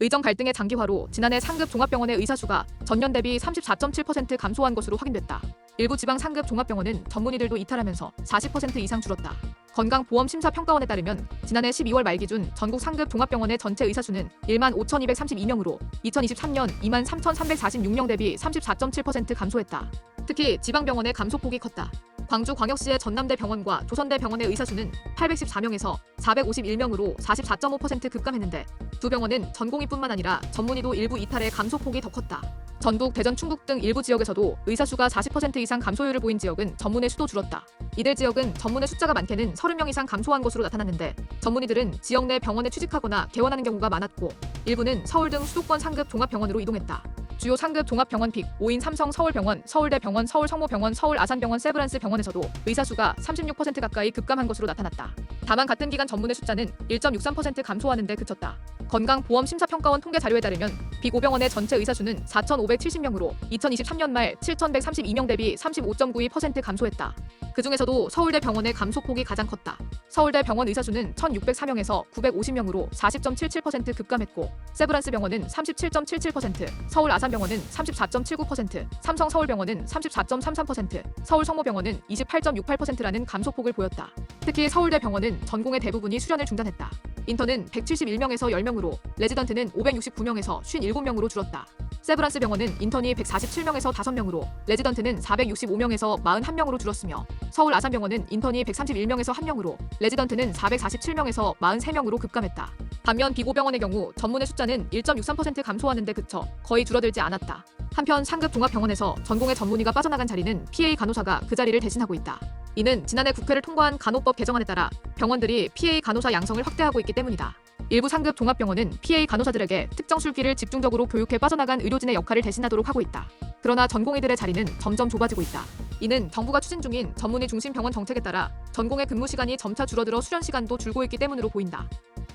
의정 갈등의 장기화로 지난해 상급 종합병원의 의사 수가 전년 대비 34.7% 감소한 것으로 확인됐다. 일부 지방 상급 종합병원은 전문의들도 이탈하면서 40% 이상 줄었다. 건강보험심사평가원에 따르면 지난해 12월 말 기준 전국 상급 종합병원의 전체 의사 수는 1만 5,232명으로 2023년 2만 3,346명 대비 34.7% 감소했다. 특히 지방병원의 감소폭이 컸다. 광주광역시의 전남대 병원과 조선대 병원의 의사 수는 814명에서 451명으로 44.5% 급감했는데 두 병원은 전공의뿐만 아니라 전문의도 일부 이탈의 감소폭이 더 컸다. 전북, 대전, 충북 등 일부 지역에서도 의사 수가 40% 이상 감소율을 보인 지역은 전문의 수도 줄었다. 이들 지역은 전문의 숫자가 많게는 30명 이상 감소한 것으로 나타났는데 전문의들은 지역 내 병원에 취직하거나 개원하는 경우가 많았고 일부는 서울 등 수도권 상급 종합병원으로 이동했다. 주요 상급 종합병원 픽 5인 삼성 서울병원, 서울대병원, 서울성모병원, 서울아산병원, 세브란스 병원에서도 의사 수가 36% 가까이 급감한 것으로 나타났다. 다만 같은 기간 전문의 숫자는 1.63% 감소하는 데 그쳤다. 건강보험심사평가원 통계 자료에 따르면 비고병원의 전체 의사 수는 4,570명으로 2023년 말 7,132명 대비 35.92% 감소했다. 그 중에서도 서울대 병원의 감소폭이 가장 컸다. 서울대 병원 의사 수는 1,604명에서 950명으로 40.77% 급감했고 세브란스 병원은 37.77%, 서울 아산병원은 34.79%, 삼성 서울병원은 34.33%, 서울 성모병원은 28.68%라는 감소폭을 보였다. 특히 서울대 병원은 전공의 대부분이 수련을 중단했다. 인턴은 171명에서 10명으로, 레지던트는 569명에서 57명으로 줄었다. 세브란스 병원은 인턴이 147명에서 5명으로, 레지던트는 465명에서 41명으로 줄었으며, 서울 아산병원은 인턴이 131명에서 1명으로, 레지던트는 447명에서 43명으로 급감했다. 반면 비고병원의 경우 전문의 숫자는 1.63% 감소하는 데 그쳐 거의 줄어들지 않았다. 한편 상급 종합병원에서 전공의 전문의가 빠져나간 자리는 PA 간호사가 그 자리를 대신하고 있다. 이는 지난해 국회를 통과한 간호법 개정안에 따라 병원들이 PA 간호사 양성을 확대하고 있기 때문이다. 일부 상급 종합병원은 PA 간호사들에게 특정 술기를 집중적으로 교육해 빠져나간 의료진의 역할을 대신하도록 하고 있다. 그러나 전공의들의 자리는 점점 좁아지고 있다. 이는 정부가 추진 중인 전문의 중심 병원 정책에 따라 전공의 근무 시간이 점차 줄어들어 수련 시간도 줄고 있기 때문으로 보인다.